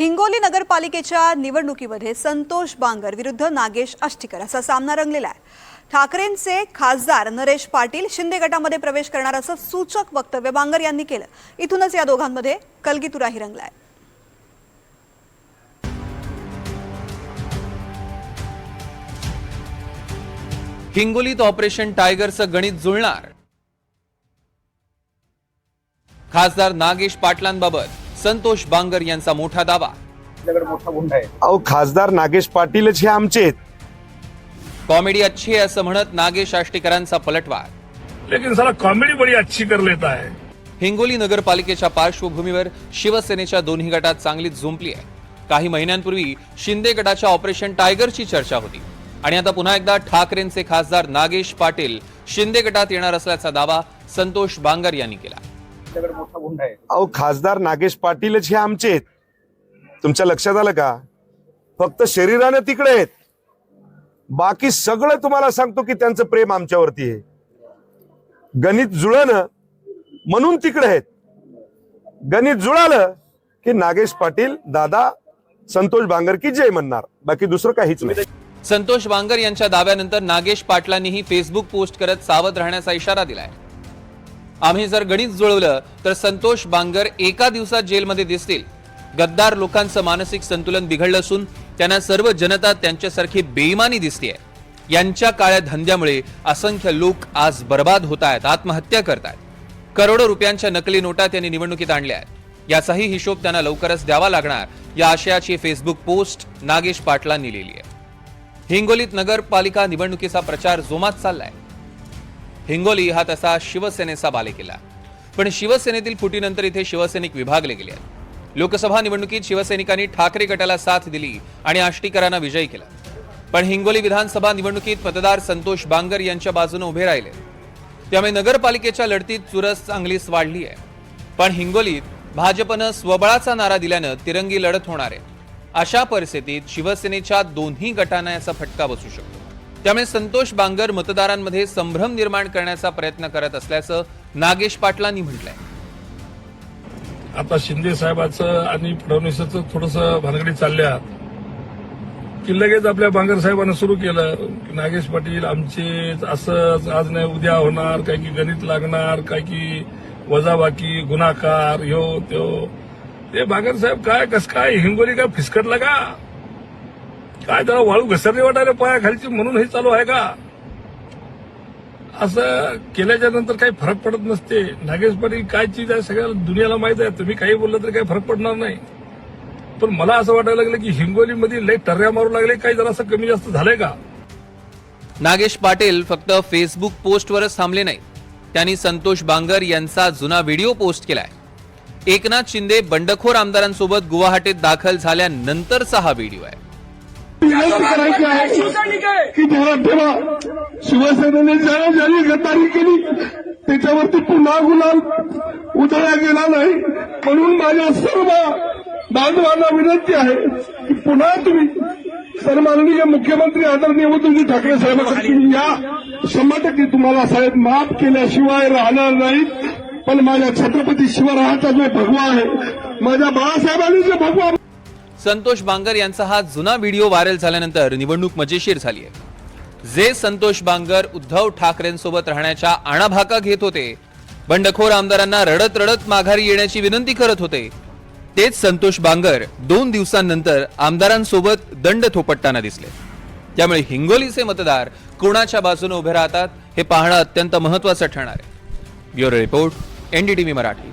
हिंगोली नगरपालिकेच्या निवडणुकीमध्ये संतोष बांगर विरुद्ध नागेश आष्टीकर असा सामना रंगलेला आहे. ठाकरेंचे खासदार नरेश पाटील शिंदे गटामध्ये प्रवेश करणार असं सूचक वक्तव्य बांगर यांनी केलं. इथूनच या दोघांमध्ये कलगीतुराही रंगलाय. हिंगोलीत ऑपरेशन टायगरचं गणित जुळणार. खासदार नागेश पाटलांबाबत संतोष बांगर यांचा मोठा दावा. आपल्याकडे मोठा गुंडा आहे. अहो खासदार नागेश पाटीलच हे आमचे आहेत. कॉमेडी अच्छी आहे असं म्हणत नागेश आष्टीकरांचा पलटवार. लेकिन साला कॉमेडी बड़ी अच्छी कर लेता है. हिंगोली नगरपालिकेच्या पार्श्वभूमीवर शिवसेनेच्या दोन्ही गटात चांगलीच झुंपली आहे. काही महिन्यांपूर्वी शिंदे गटाच्या ऑपरेशन टायगरची चर्चा होती. आणि आता पुन्हा एकदा ठाकरेंचे खासदार नागेश पाटील शिंदे गटात येणार असल्याचा दावा संतोष बांगर यांनी केला. आपल्याकडे मोठा गुंडा आहे. अहो खासदार नागेश पाटीलच हे आमचे आहेत. तुमच्या लक्षात आलं का? फक्त शरीराने तिकडे आहेत. बाकी सगळं तुम्हाला सांगतो की त्यांचं प्रेम आमच्यावरती आहे. गणित जुळणं म्हणून तिकडे आहेत. गणित जुळालं की नागेश पाटील दादा संतोष बांगर की जय म्हणणार. बाकी दुसरं काहीच नाही. संतोष बांगर यांच्या दाव्यानंतर नागेश पाटलांनीही फेसबुक पोस्ट करत सावध राहण्याचा इशारा दिलाय. आम्ही जर गणित जुळवलं तर संतोष बांगर एका दिवसात जेलमध्ये दिसतील. गद्दार लोकांचं मानसिक संतुलन बिघडलं असून त्यांना सर्व जनता त्यांच्यासारखी बेईमानी दिसतीये. यांच्या काळ्या धंद्यामुळे असंख्य लोक आज बर्बाद होत आहेत आत्महत्या करतायत. करोडो रुपयांच्या नकली नोटा त्यांनी निवडणुकीत आणल्या आहेत. याचाही हिशोब त्यांना लवकरच द्यावा लागणार या आशयाची फेसबुक पोस्ट नागेश पाटलांनी लिहिली आहे. हिंगोलीत नगरपालिका निवडणुकीचा प्रचार जोमात चाललाय. हिंगोली हा तसा शिवसेनेचा बालेकिल्ला. पण शिवसेनेतील फुटीनंतर इथे शिवसैनिक विभागले गेले आहेत. लोकसभा निवडणुकीत शिवसैनिकांनी ठाकरे गटाला साथ दिली आणि आष्टीकरांना विजयी केला. पण हिंगोली विधानसभा निवडणुकीत मतदार संतोष बांगर यांच्या बाजूने उभे राहिले. त्यामुळे नगरपालिकेच्या लढतीत चुरस चांगलीच वाढली आहे. पण हिंगोलीत भाजपनं स्वबळाचा नारा दिल्यानं तिरंगी लढत होणार आहे. अशा परिस्थितीत शिवसेनेच्या दोन्ही गटांना याचा फटका बसू शकतो. त्यामुळे संतोष बांगर मतदारांमध्ये संभ्रम निर्माण करण्याचा प्रयत्न करत असल्याचं नागेश पाटलांनी म्हटलंय. आता शिंदे साहेबाचं आणि फडणवीसाचं थोडस भानगडी चालल्या. की लगेच आपल्या बांगर साहेबांना सुरू केलं. नागेश पाटील आमचे असंच आज नाही उद्या होणार. काय की गणित लागणार काय की वजाबाकी गुन्हाकार ह्यो त्यो. ते बांगर साहेब काय कस काय हिंगोली काय फिसकटला का? काय त्याला वाळू घसरली वाटायला पायाखालची म्हणून हे चालू आहे का? असं केल्याच्यानंतर काही फरक पडत नसते. नागेश पाटील काय चीज आहे सगळ्याला दुनियाला माहीत आहे. तुम्ही काही बोललं तरी काही फरक पडणार नाही. पण मला असं वाटायला लागलं की हिंगोलीमध्ये लई टर्या मारू लागले. काही जरा असं कमी जास्त झालंय का? नागेश पाटील फक्त फेसबुक पोस्टवरच थांबले नाही. त्यांनी संतोष बांगर यांचा जुना व्हिडिओ पोस्ट केलाय. एकनाथ शिंदे बंडखोर आमदारांसोबत गुवाहाटीत दाखल झाल्यानंतरचा हा व्हिडिओ आहे. विनंती करायची आहे. की ध्यानात ठेवा. शिवसेनेने ज्या ज्यांनी गद्दारी केली त्याच्यावरती पुन्हा गुलाल उदया गेला नाही. म्हणून माझ्या सर्व बांधवांना विनंती आहे की पुन्हा तुम्ही सन्माननीय मुख्यमंत्री आदरणीय उद्धवजी ठाकरे साहेबांसाठी तुम्ही या. शंभर टक्के तुम्हाला साहेब माफ केल्याशिवाय राहणार नाहीत. पण माझ्या छत्रपती शिवरायाचा जो भगवा आहे माझ्या बाळासाहेबांनी जो भगवा संतोष बांगर यांचा हा जुना व्हिडिओ व्हायरल झाल्यानंतर निवडणूक मजेशीर झाली आहे. जे संतोष बांगर उद्धव ठाकरेंसोबत राहण्याच्या आणाभाका घेत होते बंडखोर आमदारांना रडत रडत माघारी येण्याची विनंती करत होते तेच संतोष बांगर दोन दिवसांनंतर आमदारांसोबत दंड थोपटताना दिसले. त्यामुळे हिंगोलीचे मतदार कोणाच्या बाजूने उभे राहतात हे पाहणं अत्यंत महत्वाचं ठरणार आहे. Bureau report NDTV Marathi.